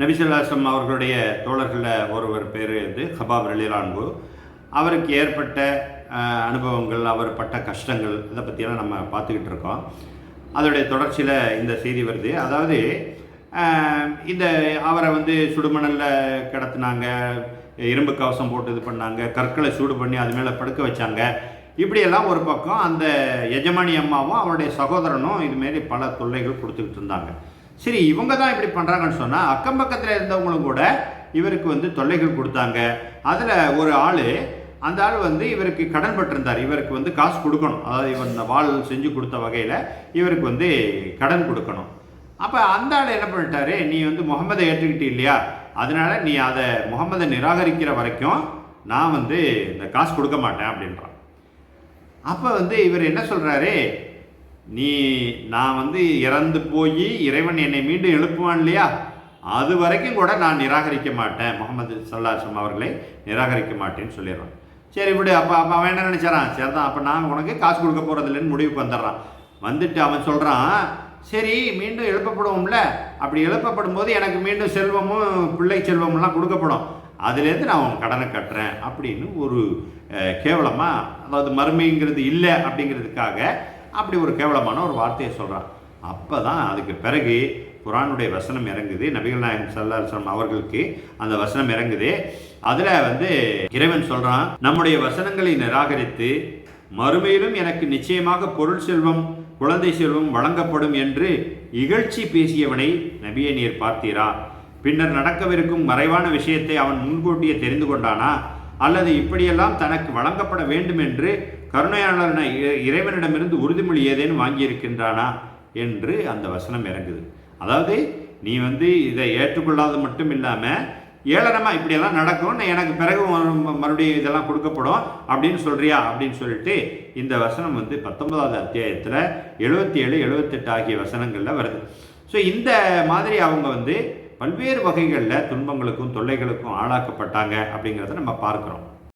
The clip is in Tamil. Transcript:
நபிசுல்லாசம் அவர்களுடைய தோழர்களில் ஒருவர் பேர் வந்து ஹபாப் ரலிலான்பு. அவருக்கு ஏற்பட்ட அனுபவங்கள் அவர் பட்ட கஷ்டங்கள் இதை பற்றியெல்லாம் நம்ம பார்த்துக்கிட்டு இருக்கோம். அதோடைய தொடர்ச்சியில் இந்த செய்தி வருது. அதாவது இந்த அவரை வந்து சுடுமணலில் கிடத்துனாங்க இரும்பு கவசம் போட்டு இது பண்ணாங்க கற்களை சூடு பண்ணி அது மேலே படுக்க வச்சாங்க. இப்படியெல்லாம் ஒரு பக்கம் அந்த எஜமானி அம்மாவும் அவருடைய சகோதரனும் இதுமாரி பல தொல்லைகள் கொடுத்துக்கிட்டு இருந்தாங்க. சரி இவங்க தான் இப்படி பண்ணுறாங்கன்னு சொன்னால் அக்கம் பக்கத்தில் இருந்தவங்களும் கூட இவருக்கு வந்து தொல்லைகள் கொடுத்தாங்க. அதில் ஒரு ஆள் அந்த ஆள் வந்து இவருக்கு கடன் பட்டிருந்தார். இவருக்கு வந்து காசு கொடுக்கணும். அதாவது இவர் இந்த வாள் செஞ்சு கொடுத்த வகையில் இவருக்கு வந்து கடன் கொடுக்கணும். அப்போ அந்த ஆள் என்ன பண்ணிட்டாரு? நீ வந்து முகமதை ஏற்றுக்கிட்டு இல்லையா அதனால நீ அதை முகமதை நிராகரிக்கிற வரைக்கும் நான் வந்து இந்த காசு கொடுக்க மாட்டேன் அப்படின்றான். அப்போ வந்து இவர் என்ன சொல்கிறாரு நீ நான் வந்து இறந்து போய் இறைவன் என்னை மீண்டும் எழுப்புவான் இல்லையா? அது வரைக்கும் கூட நான் நிராகரிக்க மாட்டேன். முகமது சல்லாசம் அவர்களை நிராகரிக்க மாட்டேன்னு சொல்லிடுறான். சரி விடு அப்போ அப்போ அவன் என்ன நினச்சாரான் சரி தான் அப்போ நான் உனக்கு காசு கொடுக்க போகிறதில்லன்னு முடிவுக்கு வந்துடுறான். வந்துட்டு அவன் சொல்கிறான் சரி மீண்டும் எழுப்பப்படுவோம்ல. அப்படி எழுப்பப்படும் போது எனக்கு மீண்டும் செல்வமும் பிள்ளை செல்வமெல்லாம் கொடுக்கப்படும். அதுலேருந்து நான் உன் கடனை கட்டுறேன் அப்படின்னு ஒரு கேவலமாக அதாவது மறுமைங்கிறது இல்லை அப்படிங்கிறதுக்காக அப்படி ஒரு கேவலமான ஒரு வார்த்தையை சொல்கிறான் அப்போ தான் அதுக்கு பிறகு குரானுடைய வசனம் இறங்குது. நபிகள் நாயகம் சல்லாஸ்லம் அவர்களுக்கு அந்த வசனம் இறங்குது. அதில் வந்து இறைவன் சொல்கிறான் நம்முடைய வசனங்களை நிராகரித்து மறுமையிலும் எனக்கு நிச்சயமாக பொருள் செல்வம் குழந்தை செல்வம் வழங்கப்படும் என்று இகழ்ச்சி பேசியவனை நபியை நீர் பார்த்தீரா? பின்னர் நடக்கவிருக்கும் மறைவான விஷயத்தை அவன் முன்கூட்டியே தெரிந்து கொண்டானா? அல்லது இப்படியெல்லாம் தனக்கு வழங்கப்பட வேண்டும் என்று கருணையாளன இ- இறைவனிடமிருந்து உறுதிமொழி ஏதேனும் வாங்கியிருக்கின்றானா என்று அந்த வசனம் இறங்குது. அதாவது நீ வந்து இதை ஏற்றுக்கொள்ளாத மட்டும் இல்லாமல் ஏளனமாக இப்படியெல்லாம் நடக்கும் நான் எனக்கு பிறகு மறுபடியும் இதெல்லாம் கொடுக்கப்படும் அப்படின்னு சொல்றியா அப்படின்னு சொல்லிட்டு இந்த வசனம் வந்து பத்தொன்பதாவது அத்தியாயத்தில் எழுபத்தி ஏழு எழுபத்தெட்டு ஆகிய வசனங்களில் வருது. ஸோ இந்த மாதிரி அவங்க வந்து பல்வேறு வகைகளில் துன்பங்களுக்கும் தொல்லைகளுக்கும் ஆளாக்கப்பட்டாங்க அப்படிங்கிறத நம்ம பார்க்குறோம்.